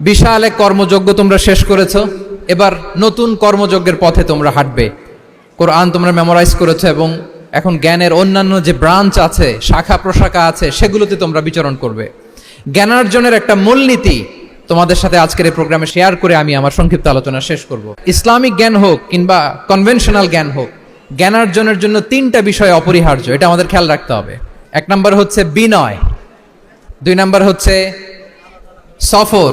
বিশাল এক কর্মযজ্ঞ তোমরা শেষ করেছ। এবার নতুন কর্মযজ্ঞের পথে তোমরা হাঁটবে। কোরআন তোমরা মেমোরাইজ করেছ এবং এখন জ্ঞানের অন্যান্য যে ব্রাঞ্চ আছে, শাখা প্রশাখা আছে, সেগুলোতে তোমরা বিচরণ করবে। জ্ঞানার্জনের একটা মূলনীতি তোমাদের সাথে আজকের এই প্রোগ্রামে শেয়ার করে আমি আমার সংক্ষিপ্ত আলোচনা শেষ করব। ইসলামিক জ্ঞান হোক কিংবা কনভেনশনাল জ্ঞান হোক, জ্ঞানার্জনের জন্য তিনটা বিষয় অপরিহার্য, এটা আমাদের খেয়াল রাখতে হবে। এক নম্বর হচ্ছে বিনয়, দুই নম্বর হচ্ছে সফর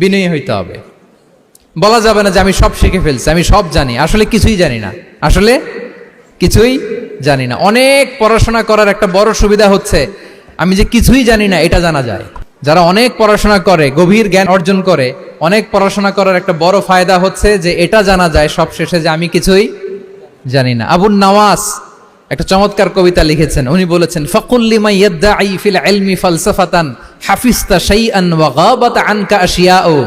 বিনয়ী হইতে হবে। বলা যাবে না যে আমি সব শিখে ফেলছি, আমি সব জানি। আসলে কিছুই জানি না। আসলে কিছুই জানি না। অনেক পড়াশোনা করার একটা বড় সুবিধা হচ্ছে, আমি যে কিছুই জানি না, এটা জানা যায়। যারা অনেক পড়াশোনা করে, গভীর জ্ঞান অর্জন করে, অনেক পড়াশোনা করার একটা বড় ফায়দা হচ্ছে যে এটা জানা যায় সব শেষে যে আমি কিছুই জানি না। আবুল নওয়াজ একটা চমৎকার কবিতা লিখেছেন। উনি বলেছেন ফকুল্লিমা ইয়াদ্দাঈ ফিল ইলমি ফালসাফাতান ওয়া গাবাত আনকা আশিয়াউ।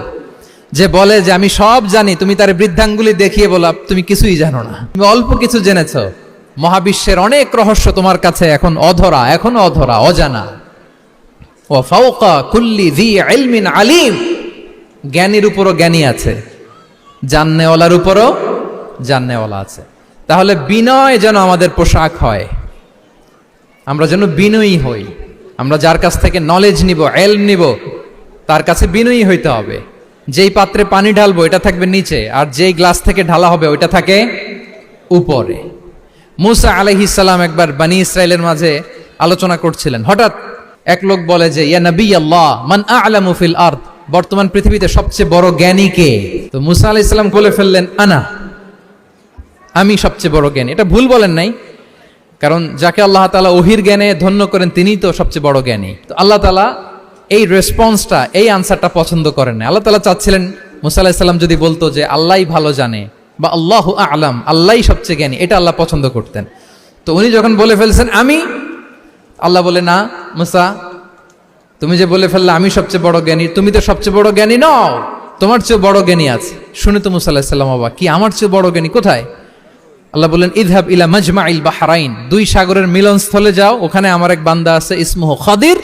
যে বলে যে আমি সব জানি, তুমি তার বৃদ্ধাঙ্গুলি দেখিয়ে বলা, তুমি কিছুই জানো না। তুমি অল্প কিছু জেনেছ। মহাবিশ্বের অনেক রহস্য তোমার কাছে এখন অধরা এখন অধরা, অজানা। ও ফাওকা কুল্লি দি ইলমিন আলিম। জ্ঞানীর উপরও জ্ঞানী আছে। জাননেওয়ালার উপরও জাননেওয়ালা আছে। তাহলে বিনয় যেন আমাদের পোশাক হয়। আমরা যেন বিনয়ী হই। আমরা যার কাছ থেকে নলেজ নিব এলম নিব, তার কাছে বিনয়ী হইতে হবে। যেই পাত্রে পানি ঢালবো, এটা থাকবে নিচে, আর যেই গ্লাস থেকে ঢালা হবে, ওইটা থাকে উপরে। মুসা আলহিসাল্লাম একবার বানি ইসরায়েলের মাঝে আলোচনা করছিলেন। হঠাৎ এক লোক বলে যে, ইয়া নবী আল্লাহ মান আলামু ফিল আরদ? বর্তমান পৃথিবীতে সবচেয়ে বড় জ্ঞানী কে? তো মুসা আলাইহিস সালাম বলে ফেললেন, আনা, আমি সবচেয়ে বড় জ্ঞানী। এটা ভুল বলেন নাই কারণ যাকে আল্লাহ তালা ওহির জ্ঞানে ধন্য করেন, তিনিই তো সবচেয়ে বড় জ্ঞানী। তো আল্লাহ তালা এই রেসপন্সটা এই আনসারটা পছন্দ করেন না আল্লাহ তালা চাচ্ছিলেন, মুসা আলাহিসাল্লাম যদি বলতো যে আল্লাহ ভালো জানে বা আল্লাহ আলাম আল্লাহ সবচেয়ে জ্ঞানী। এটা আল্লাহ পছন্দ করতেন। তো উনি যখন বলে ফেলছেন, আমি? আল্লাহ বলে, না, মুসা, তুমি যে বলে ফেললে, আমি সবচেয়ে বড় জ্ঞানী, তুমি তো সবচেয়ে বড় জ্ঞানী নও, তোমার চেয়ে বড় জ্ঞানী আছে। শুনে তো মুসা আলাহিসাল্লাম বাবা কি, আমার চেয়ে বড় জ্ঞানী কোথায়? আল্লাহ বললেন, ইদহাব ইলা মজমা ইল বাহারাইন, দুই সাগরের মিলনস্থলে যাও, ওখানে আমার এক বান্দা আছে, ইসমুহ খদির।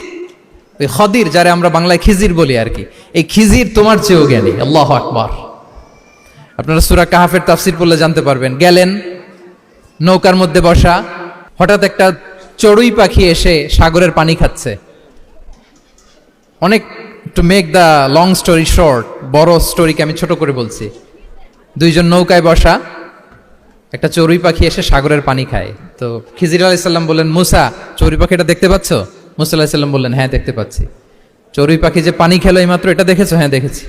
ওই খদির যারে আমরা বাংলায় খিজির বলি আর কি। এই খিজির তোমার চেয়েও জ্ঞানী, আল্লাহ আকবার। আপনারা সুরা কাহাফের তাফসির পড়লে জানতে পারবেন, গেলেন, নৌকার মধ্যে বসা, হঠাৎ একটা চড়ুই পাখি এসে সাগরের পানি খাচ্ছে। অনেক to make the long story short বড় স্টোরিকে আমি ছোট করে বলছি। দুইজন নৌকায় বসা একটা চড়ুই পাখি এসে সাগরের পানি খায়। তো খিজির আলাইসাল্লাম বললেন, মুসা, চড়ুই পাখিটা দেখতে পাচ্ছ? মুসা আলাহিসাল্লাম বললেন হ্যাঁ দেখতে পাচ্ছি। চড়ুই পাখি যে পানি খেলো এই মাত্র এটা দেখেছ? হ্যাঁ দেখেছি।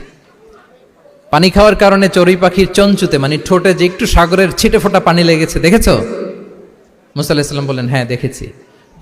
পানি খাওয়ার কারণে চড়ুই পাখির চঞ্চুতে মানে ঠোঁটে যে একটু সাগরের ছিটে ফোটা পানি লেগেছে, দেখেছ? মুসা আলাহিসাল্লাম বললেন হ্যাঁ দেখেছি।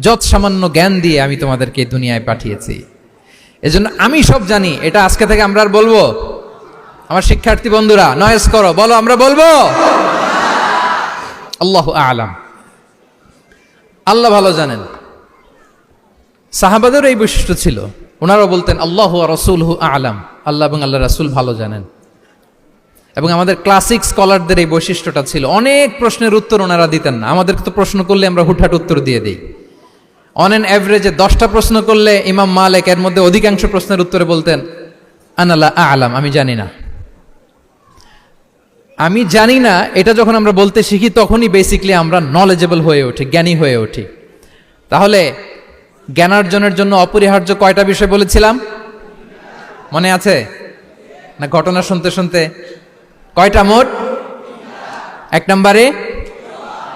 যত সামান্য জ্ঞান দিয়ে আমি তোমাদেরকে দুনিয়ায় পাঠিয়েছি। এজন্য আমি সব জানি, এটা আজকে থেকে আমরা আর বলব। আমার শিক্ষার্থী বন্ধুরা নয়েস করো, বলো, আমরা বলব? আল্লাহ আলাম। আল্লাহ ভালো জানেন। সাহাবাদের এই বৈশিষ্ট্য ছিল ওনারা বলতেন, আল্লাহ রসুল হু আলাম। আল্লাহ এবং আল্লাহ রাসুল ভালো জানেন। এবং আমাদের ক্লাসিক স্কলারদের এই বৈশিষ্ট্যটা ছিল, অনেক প্রশ্নের উত্তর ওনারা দিতেন না। আমাদেরকে তো প্রশ্ন করলে আমরা হুটহাট উত্তর দিয়ে দিই। অন অ্যান অ্যাভারেজে দশটা প্রশ্ন করলে ইমাম মালেক এর মধ্যে অধিকাংশ প্রশ্নের উত্তরে বলতেন আনাল্লাহ আলাম আমি জানি না। আমি জানি না, এটা যখন আমরা বলতে শিখি, তখনই বেসিকলি আমরা নলেজেবল হয়ে উঠি, জ্ঞানী হয়ে উঠি। তাহলে, জ্ঞানার্জনের জন্য অপরিহার্য কয়টা বিষয় বলেছিলাম? মনে আছে? না, ঘটনা শুনতে শুনতে। কয়টা মোট? এক নম্বরে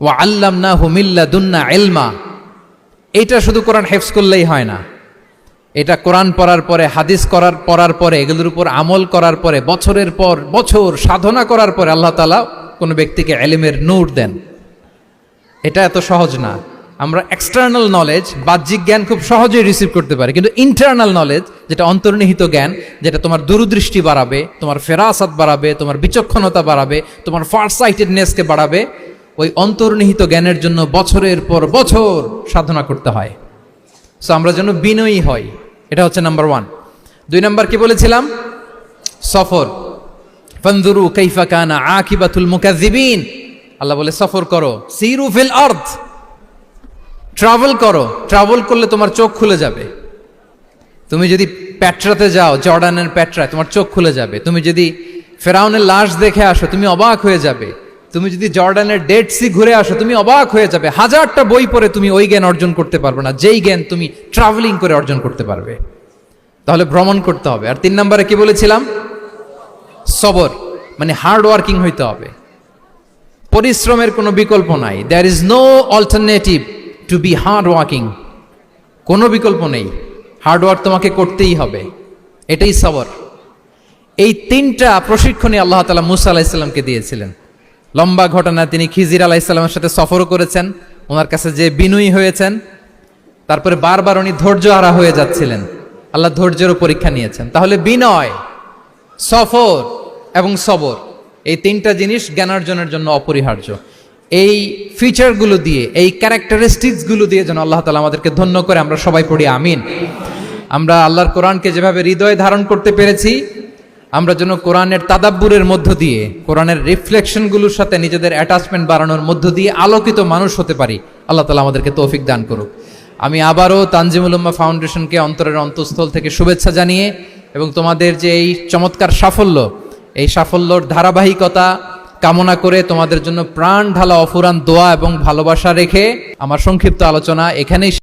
ও আল্লাম না হুমিল্লা দুন্না এলমা এটা শুধু কোরআন হেফস করলেই হয় না। এটা কোরআন পড়ার পরে, হাদিস করার, পড়ার পরে, এগুলোর উপর আমল করার পরে, বছরের পর বছর সাধনা করার পরে আল্লাহ তালা কোনো ব্যক্তিকে এলিমের নূর দেন। এটা এত সহজ না। আমরা এক্সটার্নাল নলেজ বাহ্যিক জ্ঞান খুব সহজেই রিসিভ করতে পারি। কিন্তু ইন্টারনাল নলেজ যেটা অন্তর্নিহিত জ্ঞান, যেটা তোমার দূরদৃষ্টি বাড়াবে, তোমার ফেরাসাত বাড়াবে, তোমার বিচক্ষণতা বাড়াবে, তোমার ফার সাইটেডনেসকে বাড়াবে ওই অন্তর্নিহিত জ্ঞানের জন্য বছরের পর বছর সাধনা করতে হয়। সো আমরা যেন বিনয়ী হই। এটা হচ্ছে নাম্বার ওয়ান দুই নাম্বার কি বলেছিলাম? সফর। ফন্দুরু কৈফা কানা আকিবাতুল মুকাজ্জিবিন আল্লাহ বলে, সফর করো। সিরু ফিল আর্থ ট্রাভেল করো। ট্রাভেল করলে তোমার চোখ খুলে যাবে। তুমি যদি প্যাট্রাতে যাও, জর্ডানের প্যাট্রায়, তোমার চোখ খুলে যাবে। তুমি যদি ফেরাউনের লাশ দেখে আসো, তুমি অবাক হয়ে যাবে। তুমি যদি জর্ডানের ডেড সি ঘুরে আসো, তুমি অবাক হয়ে যাবে। হাজারটা বই পড়ে তুমি ওই জ্ঞান অর্জন করতে পারবে না। যেই জ্ঞান তুমি ট্রাভেলিং করে অর্জন করতে পারবে। তাহলে ভ্রমণ করতে হবে। আর তিন নম্বরে কি বলেছিলাম? সবর মানে হার্ড ওয়ার্কিং হইতে হবে। পরিশ্রমের কোনো বিকল্প নাই। There is no alternative to be hard working কোনো বিকল্প নেই। হার্ড ওয়ার্ক তোমাকে করতেই হবে। এটাই সবর। এই তিনটা প্রশিক্ষণই আল্লাহ তালা মুসা আলাহিসাল্লামকে দিয়েছিলেন। লম্বা ঘটনা, তিনি খিজির আলাহিসাল্লামের সাথে সফরও করেছেন, ওনার কাছে যে বিনয়ী হয়েছেন, তারপরে বারবার উনি ধৈর্য হারা হয়ে যাচ্ছিলেন। আল্লাহ ধৈর্যেরও পরীক্ষা নিয়েছেন। তাহলে বিনয়, সফর এবং সবর, এই তিনটা জিনিস জ্ঞানার্জনের জন্য অপরিহার্য। এই ফিচারগুলো দিয়ে, এই ক্যারেক্টারিস্টিক্সগুলো দিয়ে যেন আল্লাহ তালা আমাদেরকে ধন্য করে, আমরা সবাই পড়ি, আমিন। আমরা আল্লাহর কোরআনকে যেভাবে হৃদয়ে ধারণ করতে পেরেছি আমরা যেন কোরআনের তাদাব্বুরের মধ্য দিয়ে, কোরআনের রিফ্লেকশনগুলোর সাথে নিজেদের অ্যাটাচমেন্ট বাড়ানোর মধ্য দিয়ে আলোকিত মানুষ হতে পারি। আল্লাহ তালা আমাদেরকে তৌফিক দান করুক। আমি আবারও তানজিমুল উম্মা ফাউন্ডেশনকে অন্তরের অন্তঃস্থল থেকে শুভেচ্ছা জানিয়ে এবং তোমাদের যে এই চমৎকার সাফল্য, এই সাফল্যর ধারাবাহিকতা কামনা করে তোমাদের জন্য প্রাণ ঢালা অফুরান দোয়া এবং ভালোবাসা রেখে আমার সংক্ষিপ্ত আলোচনা এখানেই